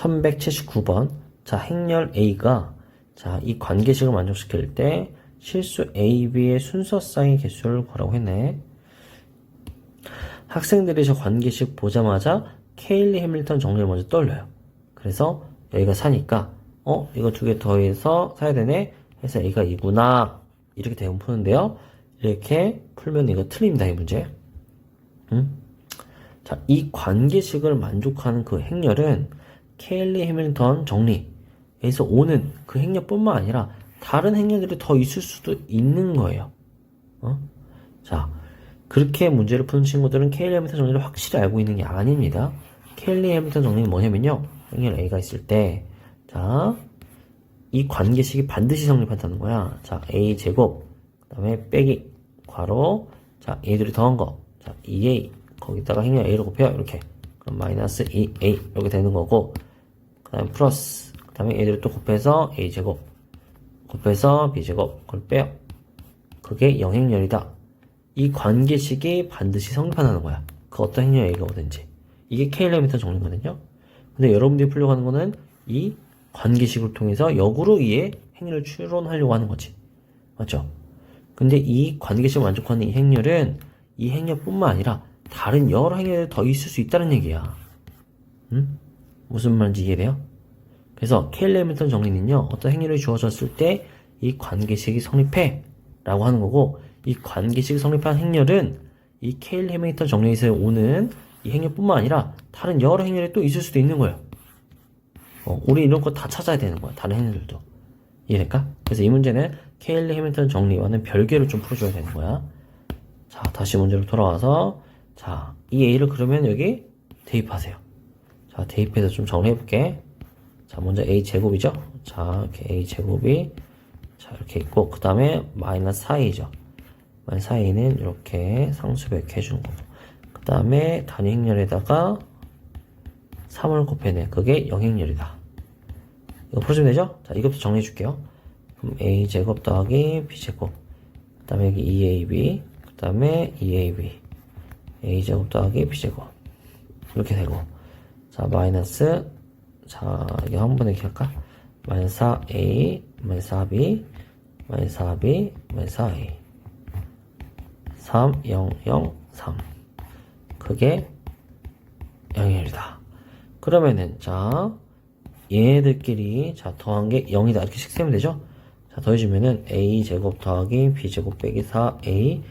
1179번. 자, 행렬 A가 자, 이 관계식을 만족시킬 때 실수 A, B의 순서쌍의 개수를 구하라고 했네. 학생들이 저 관계식 보자마자 케일리 해밀턴 정리를 먼저 떠올려요. 그래서 여기가 4니까 어? 이거 두 개 더해서 사야 되네? 해서 A가 2구나. 이렇게 대응 푸는데요. 이렇게 풀면 이거 틀립니다, 이 문제. 응? 자, 이 관계식을 만족하는 그 행렬은 케일리 해밀턴 정리에서 오는 그 행렬뿐만 아니라 다른 행렬들이 더 있을 수도 있는 거예요. 어? 자, 그렇게 문제를 푸는 친구들은 케일리 해밀턴 정리를 확실히 알고 있는 게 아닙니다. 케일리 해밀턴 정리는 뭐냐면요. 행렬 A가 있을 때, 자, 이 관계식이 반드시 성립한다는 거야. 자, A 제곱, 그 다음에 빼기, 괄호, 자, 얘들이 더한 거, 자, 2A, 거기다가 행렬 A로 곱해요. 이렇게. 그럼 마이너스 2A, 이렇게 되는 거고, 그 다음에 플러스, 그 다음에 얘들을 또 곱해서 A 제곱, 곱해서 B 제곱, 그걸 빼요. 그게 영행렬이다. 이 관계식이 반드시 성립한다는 거야. 그 어떤 행렬 A가 오든지. 이게 K레미터 정리거든요. 근데 여러분들이 풀려고 하는 거는 이 관계식을 통해서 역으로 이의 행렬을 추론하려고 하는 거지. 맞죠? 근데 이 관계식을 만족하는 이 행렬은 이 행렬뿐만 아니라 다른 여러 행렬이 더 있을 수 있다는 얘기야. 응? 무슨 말인지 이해돼요? 그래서 케일레미턴 정리는요, 어떤 행렬이 주어졌을 때 이 관계식이 성립해 라고 하는 거고, 이 관계식이 성립한 행렬은 이 케일 해밀턴 정리에서 오는 이 행렬뿐만 아니라 다른 여러 행렬이 또 있을 수도 있는 거예요. 어, 우리 이런 거 다 찾아야 되는 거야. 다른 행렬들도. 이해될까? 그래서 이 문제는 케일리 해밀턴 정리와는 별개로 좀 풀어줘야 되는 거야. 자, 다시 문제로 돌아와서, 자, 이 A를 그러면 여기 대입하세요. 자, 대입해서 좀 정리해볼게. 자, 먼저 A 제곱이죠? 자, 이렇게 A 제곱이, 자, 이렇게 있고, 그 다음에 마이너스 4A죠. 마이너스 4A는 이렇게 상수백 해주는 거고. 그 다음에 단위 행렬에다가 3을 곱해내. 그게 영행렬이다. 이거 풀어주면 되죠? 자, 이것부터 정리해 줄게요. 그럼 a 제곱 더하기 b 제곱. 그 다음에 여기 2ab. 그 다음에 2ab. a 제곱 더하기 b 제곱. 이렇게 되고. 자, 마이너스. 자, 이거 한 번에 이렇게 할까? 마이너스 4a, 마이너스 4b, 마이너스 4b, 마이너스 4a. 3, 0, 0, 3. 그게 영일이다. 그러면은 자 얘네들끼리 자 더한 게 0이다 이렇게 식 세면 되죠? 자 더해주면은 a 제곱 더하기 b 제곱 빼기 4a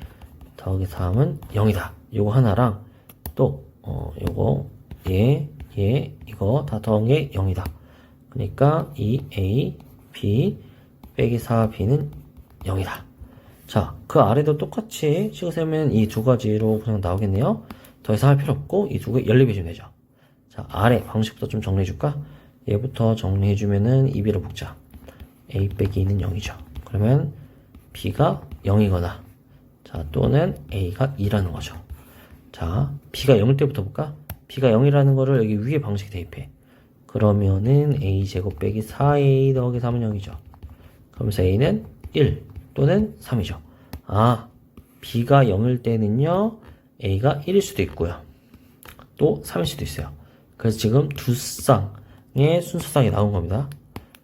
더하기 3은 0이다. 요거 하나랑 또 어, 요거 얘, 얘 이거 다 더한 게 0이다. 그러니까 이 a, b 빼기 4b는 0이다. 자, 그 아래도 똑같이 세면 이두 가지로 그냥 나오겠네요. 더 이상 할 필요 없고 이 두 개 연립해주면 되죠. 자, 아래 방식부터 좀 정리해줄까? 얘부터 정리해주면은 2b를 묶자. a 빼기 2는 0이죠. 그러면 b가 0이거나 자, 또는 a가 2라는 거죠. 자, b가 0일 때부터 볼까? B가 0이라는 거를 여기 위에 방식 대입해. 그러면은 a 제곱 빼기 4a 더하기 3은 0이죠. 그러면서 a는 1 또는 3이죠. 아, b가 0일 때는요, a가 1일 수도 있고요. 또 3일 수도 있어요. 그래서 지금 두 쌍의 순서쌍이 나온 겁니다.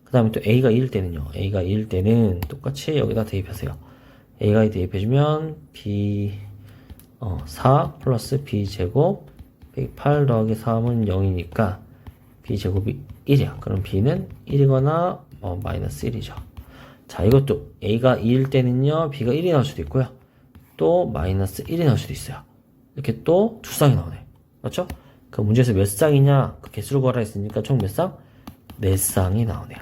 그 다음에 또 a가 1일 때는요. a가 1일 때는 똑같이 여기다 대입하세요. a가 대입해주면 b 어, 4 플러스 b 제곱 8 더하기 3은 0이니까 b 제곱이 1이야. 그럼 b는 1이거나 어, 마이너스 1이죠. 자 이것도 a가 2일 때는요 b가 1이 나올 수도 있고요. 또 마이너스 1이 나올 수도 있어요. 이렇게 또 두 쌍이 나오네. 맞죠? 그 문제에서 몇 쌍이냐 그 개수를 구하라 했으니까 총 몇 쌍? 네 쌍이 나오네요.